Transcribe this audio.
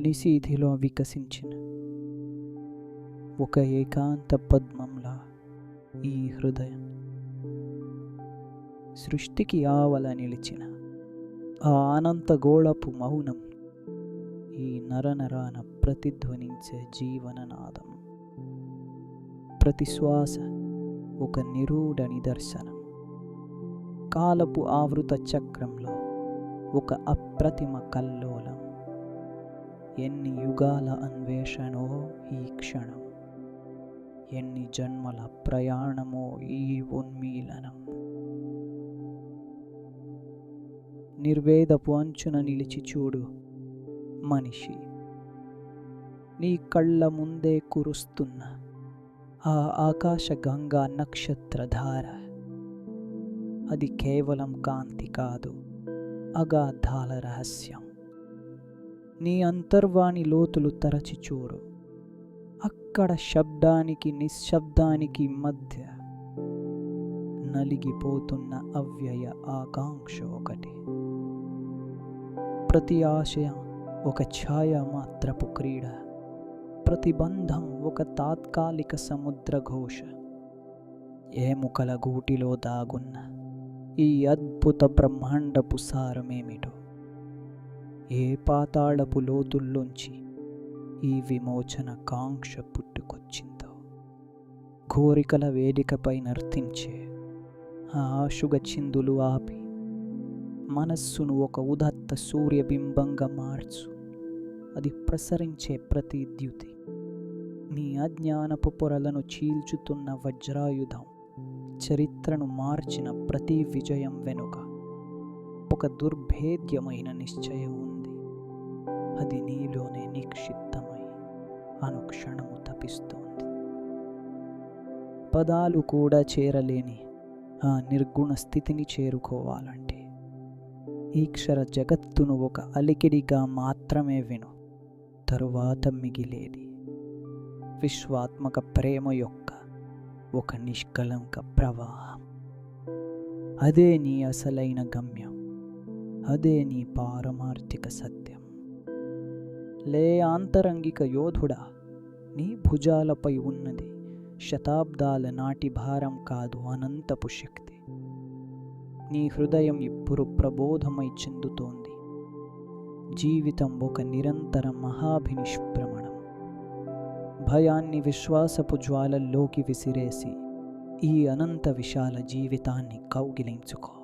నిశీధిలో వికసించిన ఒక ఏకాంత పద్మంలా ఈ హృదయం. సృష్టికి ఆవల నిలిచిన ఆ అనంత గోళపు మౌనం ఈ నరనరాన ప్రతిధ్వనించే జీవననాదం. ప్రతి శ్వాస ఒక నిరూఢ నిదర్శనం. కాలపు ఆవృత చక్రంలో ఒక అప్రతిమ కల్లోలం. ఎన్ని యుగాల అన్వేషణో ఈ క్షణం. ఎన్ని జన్మల ప్రయాణమో ఈ ఉన్మీలనం. నిర్వేదపు అంచున నిలిచి చూడు మనిషి. నీ కళ్ళ ముందే కురుస్తున్న ఆ ఆకాశ గంగా నక్షత్రధార. అది కేవలం కాంతి కాదు అగాధాల రహస్యం. నీ అంతర్వాణి లోతులు తరచి చూడు అక్కడ శబ్దానికి నిశ్శబ్దానికి మధ్య నలిగిపోతున్న అవ్యయ ఆకాంక్ష ఒకటి. ప్రతి ఆశయం ఒక ఛాయ మాత్రపు క్రీడ ప్రతిబంధం ఒక తాత్కాలిక సముద్ర ఘోష. ఏముకల గూటిలో దాగున్న ఈ అద్భుత బ్రహ్మాండపు సారమేమిటో? ఏ పాతాళపు లోతుల్లోంచి ఈ విమోచన కాంక్ష పుట్టుకొచ్చిందో? కోరికల వేదికపై నర్తించే ఆ ఆశుగ చిందులు ఆపి మనస్సును ఒక ఉదత్త సూర్యబింబంగా మార్చు. అది ప్రసరించే ప్రతి ద్యుతి నీ అజ్ఞానపు పొరలను చీల్చుతున్న వజ్రాయుధం చరిత్రను మార్చిన ప్రతి విజయం వెనుక ఒక దుర్భేద్యమైన నిశ్చయం ఉంది. అది నీలోనే నిక్షిప్తమై అనుక్షణము తపిస్తోంది పదాలు కూడా చేరలేని ఆ నిర్గుణ స్థితిని చేరుకోవాలంటే ఈక్షర జగత్తును ఒక అలికిడిగా మాత్రమే విను. తరువాత మిగిలేది విశ్వాత్మక ప్రేమ యొక్క ఒక నిష్కలంక ప్రవాహం. అదే నీ అసలైన గమ్యం. అదే నీ పారమార్థిక సత్యం లే ఆంతరంగిక యోధుడా నీ భుజాలపై ఉన్నది శతాబ్దాల నాటి భారం కాదు అనంతపు శక్తి నీ హృదయం ఇప్పుడు ప్రబోధమై చెందుతోంది జీవితం ఒక నిరంతర మహాభినిష్ప్రమణం భయాన్ని విశ్వాసపు జ్వాలల్లోకి విసిరేసి ఈ అనంత విశాల జీవితాన్ని కౌగిలించుకో